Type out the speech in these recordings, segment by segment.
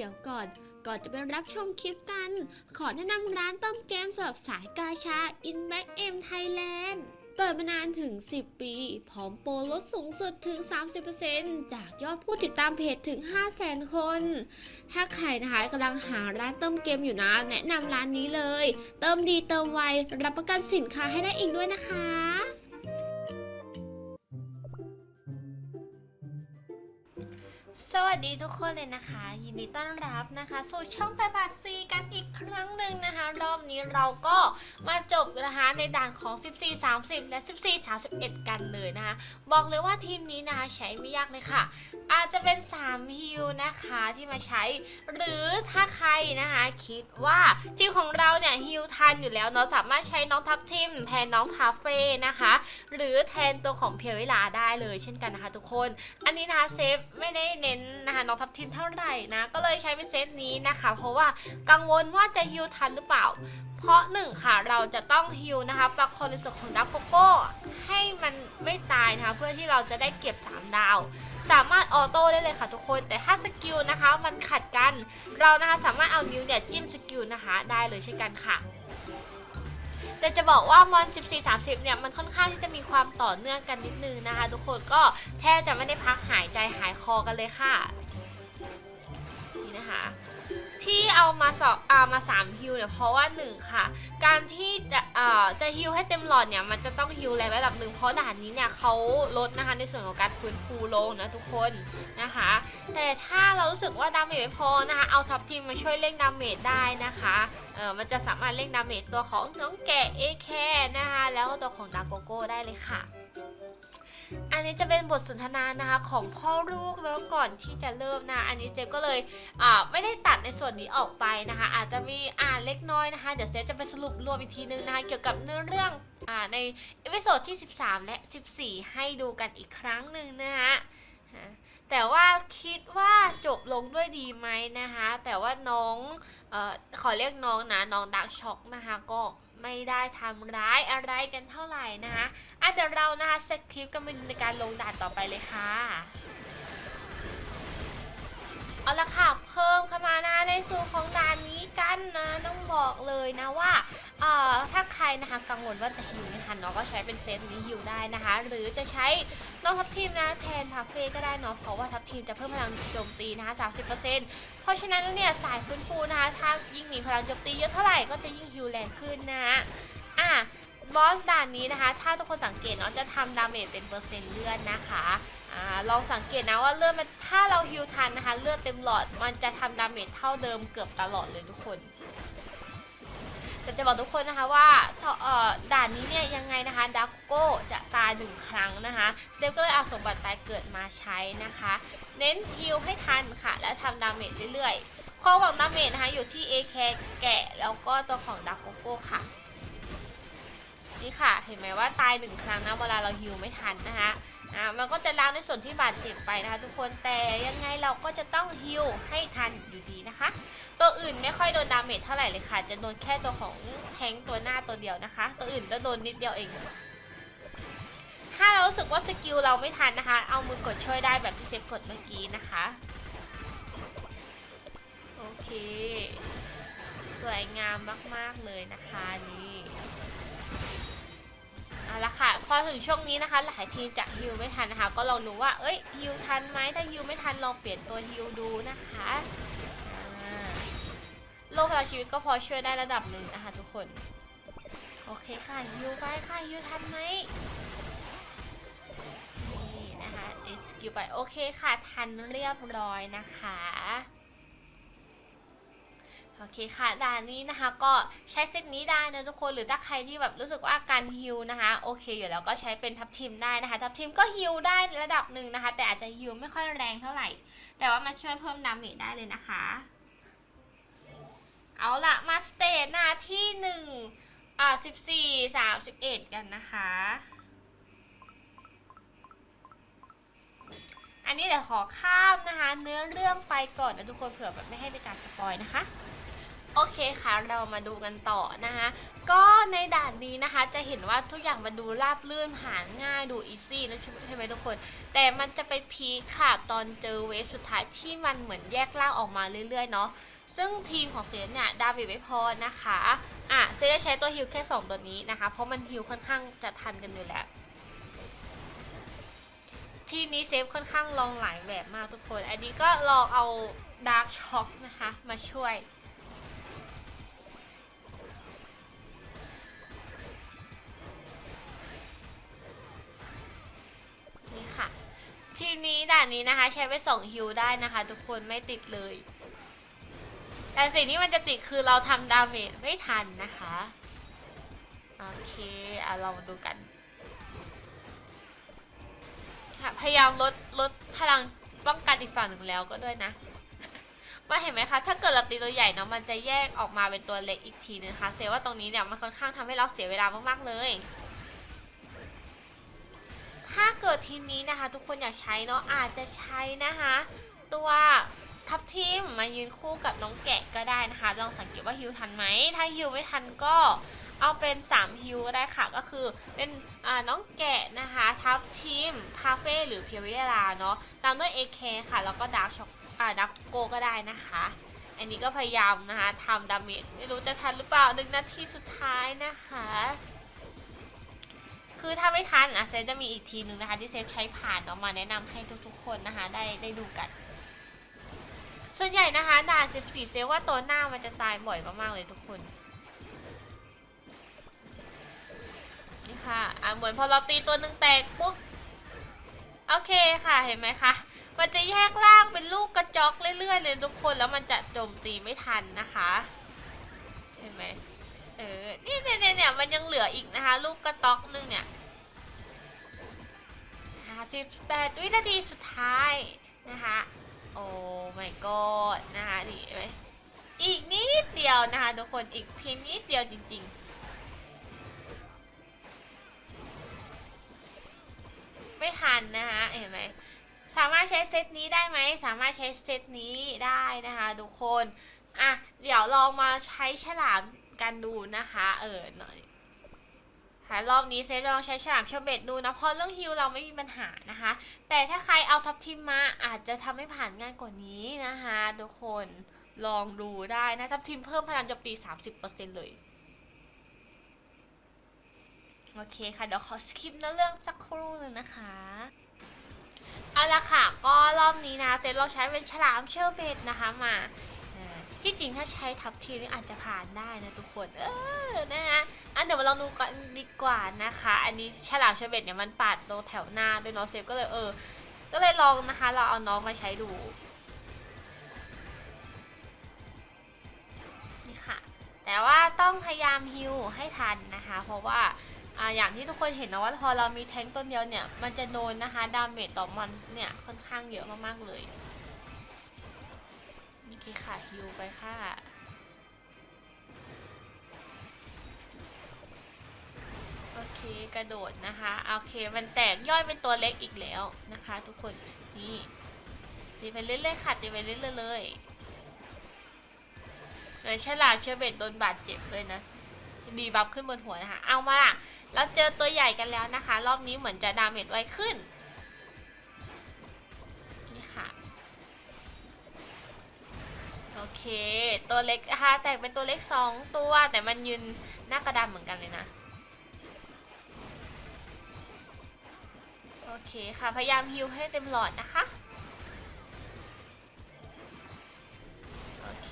เดี๋ยวก่อน ก่อนจะไปรับชมคลิปกัน ขอแนะนำร้านต้มเกมสำหรับสายกาชา In Back M Thailand เปิดมานานถึง 10 ปี พร้อมโปรลดสูงสุดถึง 30%จากยอดผู้ติดตามเพจถึง 500,000 คน ถ้าใครนะคะกำลังหาร้านเติมเกมอยู่นะ แนะนำร้านนี้เลย เติมดีเติมไว รับประกันสินค้าให้ได้อีกด้วยนะคะ สวัสดีทุกคนเลยนะคะ ยินดีต้อนรับนะคะสู่ช่องไฟบาซีกันอีกครั้งหนึ่งนะคะ รอบนี้เราก็มาจบนะคะในด่านของ 14 30 และ 14 31 กันเลยนะคะ บอกเลยว่าทีมนี้นะคะใช้ไม่ยากเลยค่ะ อาจจะเป็น 3 ฮิวนะคะที่มาใช้ หรือถ้าใครนะคะคิดว่าทีมของเราเนี่ยฮิวทันอยู่แล้วเนาะสามารถใช้น้องทับทิมแทนน้องคาเฟ่นะคะ หรือแทนตัวของเพียวเวลาได้เลยเช่นกันนะคะ ทุกคน อันนี้นะคะเซฟไม่ได้เน้นนะคะน้องทับทิมเท่าไหร่นะ ก็เลยใช้เป็นเซตนี้นะคะ เพราะว่ากังวลว่าจะฮิวทันหรือเปล่า เพราะหนึ่งค่ะเราจะต้องฮิวนะคะปลักคนในส่วนของดับโกโก้ให้มันไม่ตายนะคะเพื่อที่เราจะได้เก็บ 3 ดาว สามารถออโต้ได้เลยค่ะทุกคนแต่ถ้าสกิลนะคะมันขัดกัน เรานะคะสามารถเอานิ้วเนี่ยจิ้มสกิลนะคะได้เลยเช่นกันค่ะ แต่จะบอกว่ามอน 14 30 เนี่ยมันค่อนข้างที่จะมีความต่อเนื่องกันนิดนึงนะคะ ทุกคนก็แทบจะไม่ได้พักหายใจหายคอกันเลยค่ะนี่นะคะ ที่เอามาสอบเอามา3ฮิวเนี่ยเพราะว่าหนึ่งค่ะ การที่จะเอ่อจะฮิวให้เต็มหลอดเนี่ยมันจะต้องฮิวแรงระดับหนึ่งเพราะด่านนี้เนี่ยเขาลดนะคะในส่วนของการฟื้นฟูลงนะทุกคนนะคะ แต่ถ้าเรารู้สึกว่าดาเมจไม่พอนะคะเอาทับทีมมาช่วยเร่งดาเมจได้นะคะเออมันจะสามารถเร่งดาเมจตัวของน้องแกะเอแคนะคะแล้วก็ตัวของดาโกโก้ได้เลยค่ะ อันนี้จะเป็นบทสนทนานะคะของพ่อลูกแล้วก่อนที่จะเริ่มนะ อันนี้เจฟก็เลยอ่าไม่ได้ตัดในส่วนนี้ออกไปนะคะ อาจจะมีอ่านเล็กน้อยนะคะ เดี๋ยวเซฟจะไปสรุปรวมอีกทีนึงนะคะเกี่ยวกับเนื้อเรื่องอ่าในเอพิโซดที่ 13 และ 14 ให้ดูกันอีกครั้งหนึ่งนะคะแต่ว่าคิดว่าจบลงด้วยดีไหมนะคะ แต่ว่าน้องออขอเรียกน้องนะน้องดักช็อกนะคะก็ ไม่ได้ทำร้ายอะไรกันเท่าไหร่นะคะอะเดี๋ยวเรานะคะสคริปต์กันไปในการลงด่านต่อไปเลยค่ะเอาละค่ะ เพิ่มเข้ามานะในส่วนของด่านนี้ นนะต้องบอกเลยนะว่าเอ่อถ้าใครนะคะกังวลว่าจะฮิวไม่ทันเนาะก็ใช้เป็นเซตนี้ฮิวได้นะคะ หรือจะใช้น้องทัพทีมนะแทนพาเฟ่ก็ได้เนาะเพราะว่าทัพทีมจะเพิ่มพลังโจมตีนะคะ30%เพราะฉะนั้นแล้วเนี่ยสายฟื้นฟูนะคะถ้ายิ่งมีพลังโจมตีเยอะเท่าไหร่ก็จะยิ่งฮิวแรงขึ้นนะอะบอสด่านนี้นะคะ ถ้าทุกคนสังเกตเนาะจะทำดาเมจเป็นเปอร์เซ็นต์เลือดนะคะ อ่าลองสังเกตนะว่าเลือดมันถ้าเราฮิวทันนะคะ เลือดเต็มหลอดมันจะทำดาเมจเท่าเดิมเกือบตลอดเลยทุกคนแต่จะบอกทุกคนนะคะว่าเออด่านนี้เนี่ยยังไงนะคะดักโก้จะตายหนึ่งครั้งนะคะ เซฟก็เลยเอาสมบัติตายเกิดมาใช้นะคะ เน้นฮิลให้ทันค่ะ และทำดาเมจเรื่อยๆข้อหวังดาเมจนะคะอยู่ที่ AK แกะแล้วก็ตัวของดักโก้ค่ะ นี่ค่ะ เห็นไหมว่าตายหนึ่งครั้งนะเวลาเราฮิวไม่ทันนะคะ อ่ามันก็จะล้างในส่วนที่บาดเจ็บไปนะคะ ทุกคนแต่ยังไงเราก็จะต้องฮิลให้ทันอยู่ดีนะคะ ตัวอื่นไม่ค่อยโดนดาเมจเท่าไหร่เลยค่ะ จะโดนแค่ตัวของแทงตัวหน้าตัวเดียวนะคะ ตัวอื่นจะโดนนิดเดียวเองถ้าเรารู้สึกว่าสกิลเราไม่ทันนะคะ เอามือกดช่วยได้แบบที่เซฟกดเมื่อกี้นะคะ โอเค สวยงามมาก ๆ เลยนะคะนี่ เอาละค่ะ พอถึงช่วงนี้นะคะ หลายทีมจะฮิวไม่ทันนะคะ ก็ลองดูว่า เอ้ยฮิวทันไหมถ้าฮิวไม่ทันลองเปลี่ยนตัวฮิวดูนะคะโลกพลังชีวิตก็พอช่วยได้ระดับหนึ่งนะคะทุกคน โอเคค่ะฮิวไปค่ะฮิวทันไหมนี่นะคะเอสกิลไปโอเคค่ะทันเรียบร้อยนะคะ โอเคค่ะด่านนี้นะคะก็ใช้เซตนี้ได้นะทุกคนหรือถ้าใครที่แบบรู้สึกว่าการฮิลนะคะโอเคอยู่แล้วก็ใช้เป็นทับทิมได้นะคะทับทิมก็ฮิลได้ระดับหนึ่งนะคะ แต่อาจจะฮิลไม่ค่อยแรงเท่าไหร่ แต่ว่ามันช่วยเพิ่มดาเมจได้เลยนะคะ เอาละมาสเตจนะที่หนึ่งอ่าสิบสี่สามสิบเอ็ดกันนะคะ อันนี้เดี๋ยวขอข้ามนะคะ เนื้อเรื่องไปก่อนนะทุกคนเผื่อแบบไม่ให้เป็นการสปอยนะคะ โอเคค่ะเรามาดูกันต่อนะคะ ก็ในด่านนี้นะคะจะเห็นว่าทุกอย่างมันดูราบรื่นหาง่ายดูอีซี่นะใช่ไหมทุกคน แต่มันจะไปพีคค่ะตอนเจอเวฟสุดท้ายที่มันเหมือนแยกล่างออกมาเรื่อยๆเนาะซึ่งทีมของเซนเนี่ยดาวิดไม่พอนะคะอะเซนจะใช้ตัวฮิลแค่ 2 ตัวนี้นะคะ เพราะมันฮิลค่อนข้างจะทันกันอยู่แล้วทีนี้เซฟค่อนข้างลองหลายแบบมากทุกคน อันนี้ก็ลองเอาดาร์กช็อคนะคะ มาช่วย ด่านนี้นะคะ ใช้ไปสองฮิวได้นะคะ ทุกคนไม่ติดเลย แต่สิ่งที่มันจะติดคือเราทำดาเมจไม่ทันนะคะ โอเคเอาเราดูกันพยายามลดลดพลังป้องกันอีกฝั่งหนึ่งแล้วก็ด้วยนะมาเห็นไหมคะ ถ้าเกิดเราตีตัวใหญ่เนาะ มันจะแยกออกมาเป็นตัวเล็กอีกทีนึงนะคะเซว่าตรงนี้เนี่ยมันค่อนข้างทำให้เราเสียเวลามากๆเลย ถ้าเกิดทีมนี้นะคะ ทุกคนอยากใช้เนาะอาจจะใช้นะคะ ตัวทับทิมมายืนคู่กับน้องแกะก็ได้นะคะ ลองสังเกตว่าฮิวทันไหม ถ้าฮิวไม่ทันก็เอาเป็น 3 ฮิวก็ได้ค่ะ ก็คือเป็นน้องแกะนะคะ ทับทิมคาเฟ่หรือเพียวเวลาเนาะ ตามด้วย AK ค่ะ แล้วก็ดาร์กช็อกดาร์กโกก็ได้นะคะ อันนี้ก็พยายามนะคะทำดาเมจไม่รู้จะทันหรือเปล่าหนึ่งนาทีสุดท้ายนะคะ คือถ้าไม่ทันอะเซฟจะมีอีกทีนึงนะคะ ที่เซฟใช้ผ่านเนาะมาแนะนำให้ทุกๆคนนะคะ ได้ได้ดูกัน ส่วนใหญ่นะคะด่าน14 เซฟว่าตัวหน้ามันจะตายบ่อยมากๆเลยทุกคนนี่ค่ะอะเหมือนพอเราตีตัวหนึ่งแตกปุ๊บโอเคค่ะเห็นไหมคะมันจะแยกล่างเป็นลูกกระจอกเรื่อยๆเลยทุกคนแล้วมันจะโจมตีไม่ทันนะคะ เห็นไหม เออ นี่เนี่ยเนี่ยเนี่ยมันยังเหลืออีกนะคะ ลูกกระต๊อกหนึงเนี่ยห้าสิบแปดวินาทีสุดท้ายนะคะ โอ้ my god นะคะนี่ไหมอีกนิดเดียวนะคะทุกคนอีกเพียงนิดเดียวจริง ๆ ไม่ทันนะคะเห็นไหมสามารถใช้เซตนี้ได้ไหมสามารถใช้เซตนี้ได้นะคะทุกคนอะเดี๋ยวลองมาใช้ฉลาม กันดูนะคะ เออหน่อยค่ะรอบนี้เซฟลองใช้ฉลามเชอร์เบตดูนะ เพราะเรื่องฮิลเราไม่มีปัญหานะคะ แต่ถ้าใครเอาท็อปทีมมาอาจจะทำให้ผ่านง่ายกว่านี้นะคะทุกคนลองดูได้นะท็อปทีมเพิ่มพลังโจมตี 30%เลย โอเคค่ะ เดี๋ยวขอสคิปเนื้อเรื่องสักครู่หนึ่งนะคะเอาละค่ะ ก็รอบนี้นะเซตเราใช้เป็นฉลามเชอร์เบตนะคะมา ที่จริงถ้าใช้ทับทีนี่อาจจะผ่านได้นะทุกคน เออ นะคะอันเดี๋ยวมาลองดูกันดีกว่านะคะ อันนี้ฉลามเชเบตเนี่ยมันปาดโดนแถวหน้าด้วยเนาะเซฟก็เลยเออ ก็เลยลองนะคะ เราเอาน้องมาใช้ดู นี่ค่ะ แต่ว่าต้องพยายามฮิวให้ทันนะคะ เพราะว่าอ่าอย่างที่ทุกคนเห็นนะว่าพอเรามีแทงต้นเดียวเนี่ย มันจะโดนนะคะ ดาเมจต่อมันเนี่ยค่อนข้างเยอะมากๆเลย คค่ะฮิวไปค่ะโอเคกระโดดนะคะโอเคมันแตกย่อยเป็นตัวเล็กอีกแล้วนะคะ ทุกคนนี่ตีไปเรื่อยๆค่ะตีไปเรื่อยๆเลยเลยฉลาเชเบตโดนบาดเจ็บเลยนะดีบัฟขึ้นบนหัวนะคะเอามาล่ะเราเจอตัวใหญ่กันแล้วนะคะ รอบนี้เหมือนจะดาเมจไวขึ้น โอเค ตัวเล็กฮะคะแตกเป็นตัวเล็กสองตัวแต่มันยืนหน้ากระดานเหมือนกันเลยนะ โอเคค่ะ พยายามฮิวให้เต็มหลอดนะคะ โอเค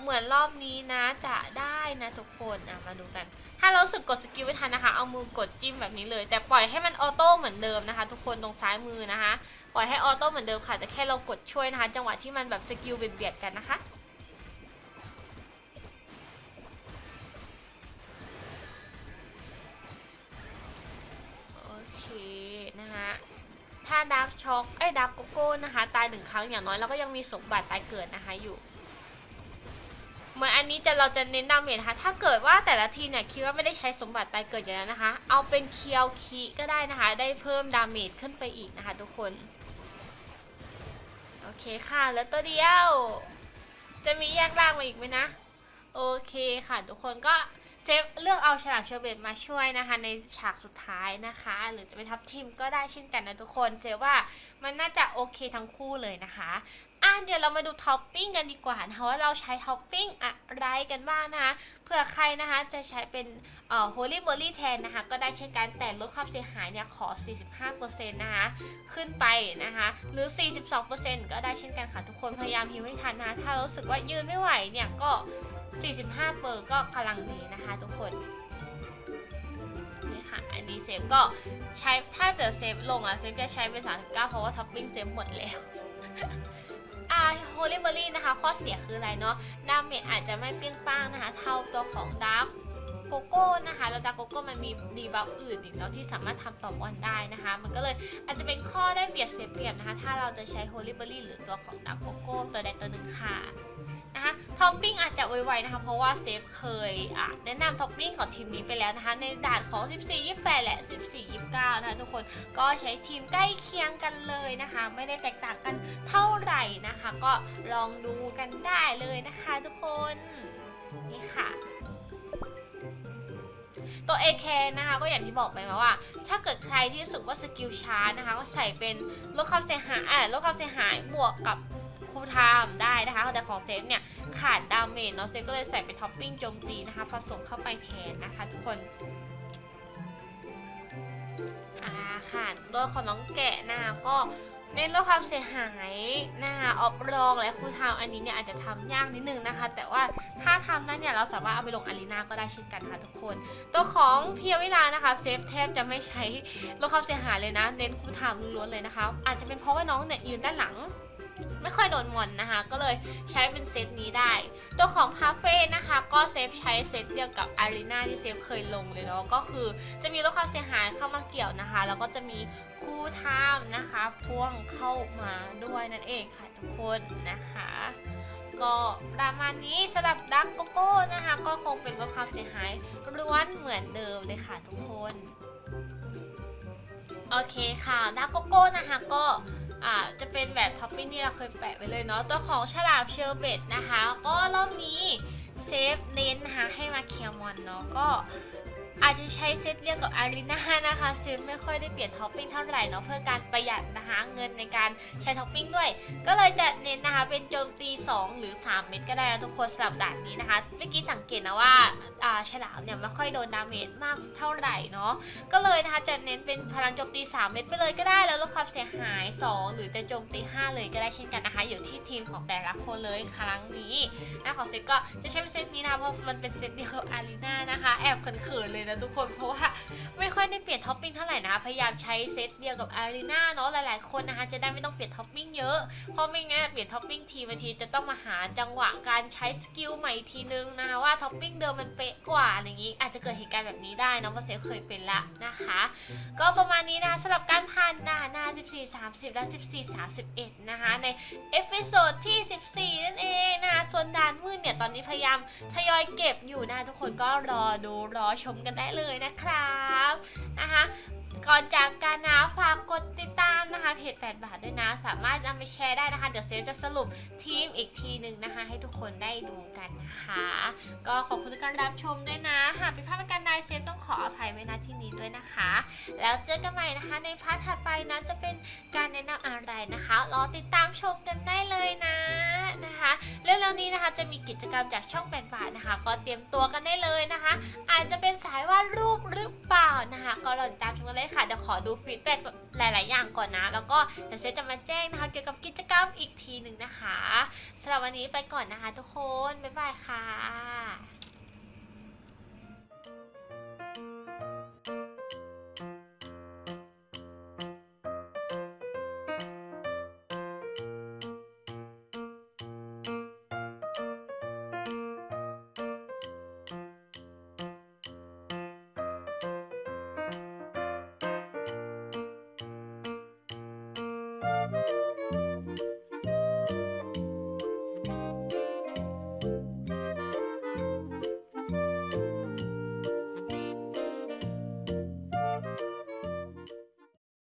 เหมือนรอบนี้นะจะได้นะทุกคนอะมาดูกัน ถ้าเราสึกกดสกิลไม่ทันนะคะ เอามือกดจิ้มแบบนี้เลย แต่ปล่อยให้มันออโต้เหมือนเดิมนะคะ ทุกคนตรงซ้ายมือนะคะ ปล่อยให้ออโต้เหมือนเดิมค่ะ แต่แค่เรากดช่วยนะคะ จังหวะที่มันแบบสกิลเบียดๆกันนะคะโอเคนะคะถ้าดับช็อก เอ้ยดับโกโก้นะคะ ตายหนึ่งครั้งอย่างน้อยเราก็ยังมีสมบัติตายเกิดนะคะอยู่ เหมือนอันนี้จะเราจะเน้นดาเมจนะคะ ถ้าเกิดว่าแต่ละทีเนี่ยคิดว่าไม่ได้ใช้สมบัติตายเกิดอยู่แล้วนะคะ เอาเป็นเคียวคีก็ได้นะคะ ได้เพิ่มดาเมจขึ้นไปอีกนะคะ ทุกคน โอเคค่ะ แล้วตัวเดียว จะมีแยกล่างมาอีกไหมนะ โอเคค่ะทุกคนก็เซฟเลือกเอาฉลามเชอร์เบตมาช่วยนะคะ ในฉากสุดท้ายนะคะ หรือจะเป็นทับทีมก็ได้เช่นกันนะทุกคนเจว่ามันน่าจะโอเคทั้งคู่เลยนะคะ เดี๋ยวเรามาดูท็อปปิ้งกันดีกว่านะคะว่าเราใช้ท็อปปิ้งอะไรกันบ้างนะคะเผื่อใครนะคะจะใช้เป็นเอ่อ holy moly แทนนะคะ ก็ได้เช่นกันแต่ลดความเสียหายเนี่ยขอ 45%นะคะ ขึ้นไปนะคะ หรือ 42%ก็ได้เช่นกันค่ะทุกคนพยายามฮิวให้ทันนะะถ้ารู้สึกว่ายืนไม่ไหวเนี่ยก็ 45เปอร์ก็กำลังดีนะคะทุกคนนี่ค่ะอันนี้เซฟก็ใช้ถ้าเกิดเซฟลงอะเซฟจะใช้เป็น39เพราะว่าท็อปปิ้งเซฟหมดแล้ว โฮลิเบอรี่นะคะ ข้อเสียคืออะไรเนาะดาเมจอาจจะไม่เปรี้ยงป้างนะคะ เท่าตัวของดาร์กโกโก้นะคะแล้วดาร์กโกโก้มันมีดีบัฟอื่นอีกแล้วที่สามารถทำต่อบอลได้นะคะ มันก็เลยอาจจะเป็นข้อได้เปรียบเสียเปรียบนะคะ ถ้าเราจะใช้โฮลิเบอรี่หรือตัวของดาร์กโกโก้ตัวใดตัวหนึ่งค่ะ นะคะท็อปปิ้งอาจจะไวๆนะคะเพราะว่าเซฟเคยแนะนำท็อปปิ้งของทีมนี้ไปแล้วนะคะ ในด่านของ 14 28 และ 14 29 นะคะทุกคนก็ใช้ทีมใกล้เคียงกันเลยนะคะ ไม่ได้แตกต่างกันเท่าไหร่นะคะ ก็ลองดูกันได้เลยนะคะทุกคนนี่ค่ะตัว AK นะคะก็อย่างที่บอกไปมาว่า ถ้าเกิดใครที่รู้สึกว่าสกิลชาร์จนะคะ ก็ใส่เป็นลดความเสียหายลดความเสียหายบวกกับ คูลไทม์ได้นะคะแต่ของเซฟเนี่ยขาดดาเมจเนาะเซฟก็เลยใส่เป็นท็อปปิ้งโจมตีนะคะผสมเข้าไปแทนนะคะ ทุกคนอ่าค่ะตัวของน้องแกะนะคะก็เน้นลดความเสียหายนะคะออฟรองและคูลไทม์อันนี้เนี่ยอาจจะทำยากนิดนึงนะคะ แต่ว่าถ้าทำนั้นเนี่ยเราสามารถเอาไปลงอารีนาก็ได้เช่นกันค่ะทุกคน ตัวของเพียวเวลานะคะเซฟแทบจะไม่ใช้ลดความเสียหายเลยนะ เน้นคูลไทม์ล้วนๆเลยนะคะ อาจจะเป็นเพราะว่าน้องเนี่ยยืนด้านหลัง ไม่ค่อยโดนมอนนะคะ ก็เลยใช้เป็นเซตนี้ได้ ตัวของพาเฟ่นะคะ ก็เซฟใช้เซตเดียวกับอารีนาที่เซฟเคยลงเลยเนาะก็คือจะมีลดความเสียหายเข้ามาเกี่ยวนะคะ แล้วก็จะมีคู่ไทม์นะคะพ่วงเข้ามาด้วยนั่นเองค่ะทุกคนนะคะก็ประมาณนี้สำหรับดักโกโก้นะคะ ก็คงเป็นลดความเสียหายล้วนเหมือนเดิมเลยค่ะทุกคน โอเคค่ะดักโกโก้นะคะก็ อ่าจะเป็นแบบท็อปปิ้งที่เราเคยแปะไว้เลยเนาะตัวของฉลามเชอร์เบตนะคะ ก็รอบนี้เซฟเน้นนะคะให้มาเคียร์มอนเนาะก็ อาจจะใช้เซตเรียกกับอารีนานะคะเซฟไม่ค่อยได้เปลี่ยนท็อปปิ้งเท่าไหร่เนาะเพื่อการประหยัดนะคะเงินในการใช้ท็อปปิ้งด้วย ก็เลยจะเน้นนะคะเป็นโจมตี 2 หรือ 3 เม็ดก็ได้ทุกคนสำหรับด่านนี้นะคะเมื่อกี้สังเกตนะว่าอ่าฉลามเนี่ยไม่ค่อยโดนดาเมจมากเท่าไหร่เนาะก็เลยนะคะจะเน้นเป็นพลังโจมตี 3 เม็ดไปเลยก็ได้แล้วลดความเสียหาย 2 หรือจะโจมตี 5 เลยก็ได้เช่นกันนะคะ อยู่ที่ทีมของแต่ละคนเลยครั้งนี้นะของเซตก็จะใช้เป็นเซตนี้นะคะเพราะมันเป็นเซตเดียวกับอารีนานะคะแอบเขินๆเลยนะทุกคนเพราะว่าไม่ค่อยได้เปลี่ยนท็อปปิ้งเท่าไหร่นะคะพยายามใช้เซตเดียวกับอารีนาเนาะหลายๆคนนะคะจะได้ไม่ต้องเปลี่ยนท็อปปิ้งเยอะเพราะไม่งั้นเปลี่ยนท็อปปิ้งทีบางทีจะต้องมาหาจังหวะการใช้สกิลใหม่อีกทีนึงนะคะว่าท็อปปิ้งเดิมมันเป๊ะกว่าอะไรอย่างนี้ อาจจะเกิดเหตุการณ์แบบนี้ได้เนาะเพราะเซฟเคยเป็นละนะคะ ก็ประมาณนี้นะคะสำหรับการผ่านหน้าหน้า 14 30 และ 14 31 นะคะในเอพิโซดที่ 14 นั่นเองนะ ส่วนด่านมืดเนี่ยตอนนี้พยายามทยอยเก็บอยู่นะทุกคนก็รอดูรอชมกันได้เลยนะครับนะคะก่อนจากการนะฝากกดติดตามนะคะเพจ8บาทด้วยนะ สามารถนำไปแชร์ได้นะคะ เดี๋ยวเซฟจะสรุปทีมอีกทีหนึ่งนะคะ ให้ทุกคนได้ดูกันนะคะ ก็ขอบคุณทุกการรับชมด้วยนะหากผิดพลาดประการใดเซฟต้องขออภัยไว้ณที่นี้ด้วยนะคะ แล้วเจอกันใหม่นะคะ ในพาร์ทถัดไปนะจะเป็นการแนะนำอะไรนะคะรอติดตามชมกันได้เลย เร็วๆนี้นะคะจะมีกิจกรรมจากช่องแปดบานะคะ ก็เตรียมตัวกันได้เลยนะคะ อาจจะเป็นสายวาดรูปหรือเปล่านะคะ ก็รอติดตามชมกันเลยค่ะเดี๋ยวขอดูฟีดแบ็กหลาย ๆ อย่างก่อนนะ แล้วก็เดี๋ยวเซฟจะมาแจ้งนะคะ เกี่ยวกับกิจกรรมอีกทีหนึ่งนะคะสำหรับวันนี้ไปก่อนนะคะ ทุกคนบ๊ายบายค่ะ